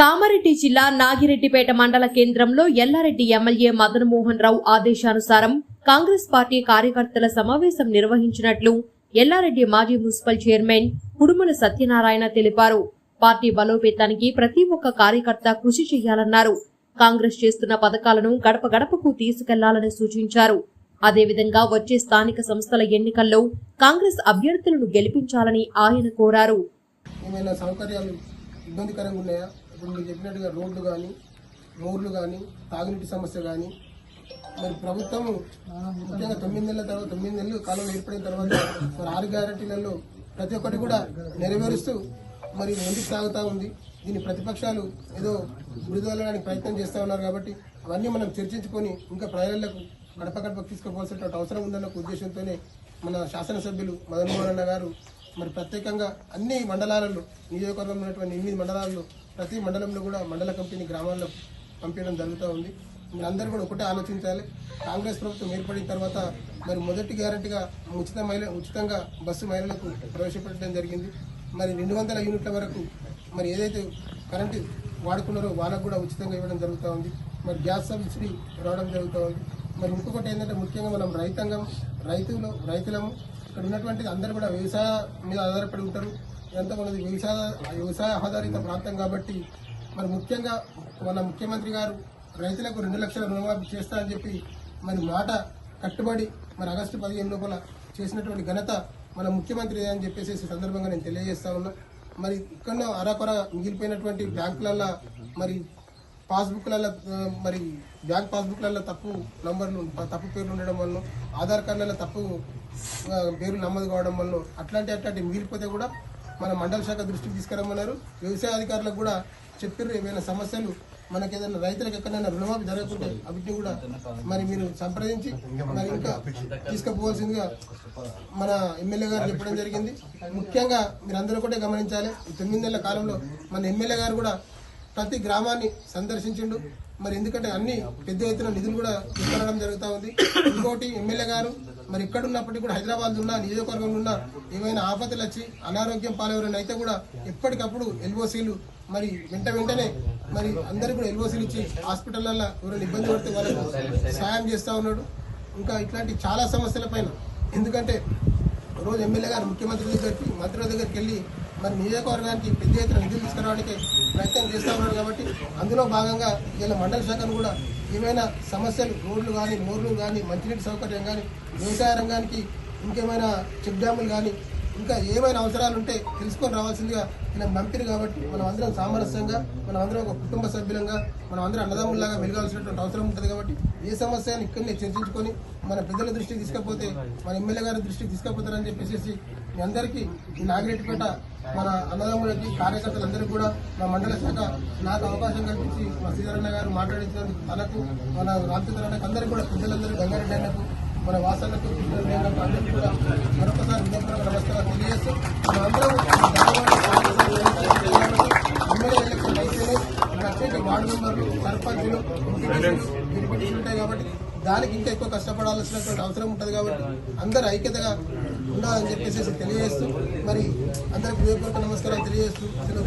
కామారెడ్డి జిల్లా నాగిరెడ్డిపేట మండల కేంద్రంలో ఎల్లారెడ్డి ఎమ్మెల్యే మదన్మోహన్ రావు ఆదేశానుసారం కాంగ్రెస్ పార్టీ కార్యకర్తల సమావేశం నిర్వహించినట్లు ఎల్లారెడ్డి మాజీ మున్సిపల్ చైర్మన్ కుడుమల సత్యనారాయణ తెలిపారు. పార్టీ బలోపేతానికి ప్రతి ఒక్క కార్యకర్త కృషి చేయాలన్నారు. కాంగ్రెస్ చేస్తున్న పథకాలను గడప గడపకు తీసుకెళ్ళాలని సూచించారు. అదేవిధంగా వచ్చే స్థానిక సంస్థల ఎన్నికల్లో కాంగ్రెస్ అభ్యర్థులను గెలిపించాలని ఆయన కోరారు. సౌకర్యాలు ఇబ్బందికరంగా ఉన్నాయా? ఇప్పుడు మీరు చెప్పినట్టుగా రోడ్లు కానీ రోడ్లు కానీ తాగునీటి సమస్య కానీ మరి ప్రభుత్వం ముఖ్యంగా తొమ్మిది నెలల తర్వాత తొమ్మిది నెలలు కాలం ఏర్పడిన తర్వాత మరి ఆరు గ్యారంటీలలో ప్రతి ఒక్కటి కూడా నెరవేరుస్తూ మరి ముందుకు సాగుతూ ఉంది. దీని ప్రతిపక్షాలు ఏదో విడుదలడానికి ప్రయత్నం చేస్తూ ఉన్నారు కాబట్టి అవన్నీ మనం చర్చించుకొని ఇంకా ప్రజలకు గడప గడప తీసుకుపోవాల్సినటువంటి అవసరం ఉందన్న ఉద్దేశంతోనే మన శాసనసభ్యులు మదన్ మోహన్ అన్న గారు మరి ప్రత్యేకంగా అన్ని మండలాలలో నియోజకవర్గంలో ఉన్నటువంటి ఎనిమిది మండలాల్లో ప్రతి మండలంలో కూడా మండల కంపెనీ గ్రామాల్లో పంపించడం జరుగుతూ ఉంది. మీరందరూ కూడా ఒకటే ఆలోచించాలి. కాంగ్రెస్ ప్రభుత్వం ఏర్పడిన తర్వాత మరి మొదటి గ్యారంటీగా ఉచిత మహిళ ఉచితంగా బస్సు మహిళలకు ప్రవేశపెట్టడం జరిగింది. మరి రెండు వందల యూనిట్ల వరకు మరి ఏదైతే కరెంటు వాడుకున్నారో వాళ్ళకు కూడా ఉచితంగా ఇవ్వడం జరుగుతూ ఉంది. మరి గ్యాస్ సబ్సిడీ రావడం జరుగుతూ ఉంది. మరి ఇంకొకటి ఏంటంటే ముఖ్యంగా మనం రైతాంగం రైతులు రైతులము ఇక్కడ ఉన్నటువంటి అందరూ కూడా వ్యవసాయ మీద ఆధారపడి ఉంటారు. ఇదంతా మనది వ్యవసాయ వ్యవసాయ ఆధారిత ప్రాంతం కాబట్టి మరి ముఖ్యంగా మన ముఖ్యమంత్రి గారు రైతులకు రెండు లక్షల రుణమాఫీ చేస్తా అని చెప్పి మరి మాట కట్టుబడి మరి ఆగస్టు పదిహేను లోపల చేసినటువంటి ఘనత మన ముఖ్యమంత్రి అని చెప్పేసి సందర్భంగా నేను తెలియజేస్తా ఉన్నా. మరి ఇక్కడ అరాకొర మిగిలిపోయినటువంటి బ్యాంకులలో మరి పాస్బుక్లలో మరి బ్యాంక్ పాస్బుక్లలో తప్పు నంబర్లు తప్పు పేర్లు ఉండడం వల్ల ఆధార్ కార్డులలో తప్పు పేర్లు నమోదు కావడం వల్ల అట్లాంటి అట్లాంటి మిగిలిపోతే కూడా మన మండల శాఖ దృష్టికి తీసుకురమ్మన్నారు. వ్యవసాయ అధికారులకు కూడా చెప్పిర్రు ఏమైనా సమస్యలు మనకి ఏదైనా రైతులకు ఎక్కడైనా రుణమాఫీ జరగకుంటే అవిటిని కూడా మరి మీరు సంప్రదించి మరి ఇంకా తీసుకుపోవాల్సిందిగా మన ఎమ్మెల్యే గారు చెప్పడం జరిగింది. ముఖ్యంగా మీరు అందరూ కూడా గమనించాలి ఈ తొమ్మిది నెలల కాలంలో మన ఎమ్మెల్యే గారు కూడా ప్రతి గ్రామాన్ని సందర్శించిండు. మరి ఎందుకంటే అన్ని పెద్ద ఎత్తున నిధులు కూడా తీసుకురావడం జరుగుతూ ఉంది. ఇంకోటి ఎమ్మెల్యే గారు మరి ఇక్కడ ఉన్నప్పటికీ కూడా హైదరాబాద్ ఉన్న నియోజకవర్గంలో ఉన్న ఏమైనా ఆపదలు వచ్చి అనారోగ్యం పాలెవరైనా అయితే కూడా ఎప్పటికప్పుడు ఎల్ఓసీలు మరి వెంట వెంటనే మరి అందరూ కూడా ఎల్ఓసీలు ఇచ్చి హాస్పిటల్లో ఎవరైనా ఇబ్బంది పడితే వాళ్ళకు సాయం చేస్తూ ఉన్నాడు. ఇంకా ఇట్లాంటి చాలా సమస్యల పైన ఎందుకంటే రోజు ఎమ్మెల్యే గారు ముఖ్యమంత్రి దగ్గరికి మంత్రుల దగ్గరికి వెళ్ళి మరి నియోజకవర్గానికి పెద్ద ఎత్తున నిధులు తీసుకురావడానికి ప్రయత్నం చేస్తూ ఉన్నారు కాబట్టి అందులో భాగంగా ఇలా మండల శాఖను కూడా ఏమైనా సమస్యలు రోడ్లు కానీ మోర్లు కానీ మంచినీటి సౌకర్యం కానీ వ్యవసాయ రంగానికి ఇంకేమైనా చెక్ డ్యాములు కానీ ఇంకా ఏమైనా అవసరాలు ఉంటే తెలుసుకొని రావాల్సిందిగా ఇలా పంపిణీ కాబట్టి మనం అందరం సామరస్యంగా మనం అందరం ఒక కుటుంబ సభ్యులంగా మనం అందరం అన్నదమ్ముల్లాగా మెలగాల్సినటువంటి అవసరం ఉంటుంది కాబట్టి ఏ సమస్య అని ఇక్కడనే చర్చించుకొని మన పెద్దల దృష్టికి తీసుకపోతే మన ఎమ్మెల్యే గారి దృష్టికి తీసుకపోతారని చెప్పేసి మీ అందరికీ ఈ నాగిరెడ్డిపేట మన అన్నదమ్ములకి కార్యకర్తలందరికీ కూడా మా మండల శాఖ నాకు అవకాశం కల్పించి మా సీతారాయణ గారు మాట్లాడించినందుకు తనకు మన రామచంద్రన్నకు అందరికీ కూడా పెద్దలందరూ గంగారెడ్డి అన్నకు మన వాసనకు కృష్ణరెడ్డి అందరికీ కూడా మరొకసారి విజ్ఞప్తి నమస్కారం తెలియజేస్తూ మనందరం ఎమ్మెల్యే ఎలక్షన్ అయితేనే ప్రత్యేక వార్డు మెంబర్లు సర్పంచులు ఎంపీటీసీలు ఉంటాయి కాబట్టి దానికి ఇంకా ఎక్కువ కష్టపడాల్సినటువంటి అవసరం ఉంటుంది కాబట్టి అందరూ ఐక్యతగా ఉండాలని చెప్పేసి తెలియజేస్తూ మరి అందరికి హృదయపూర్వక నమస్కారాలు తెలియజేస్తూ సెలవు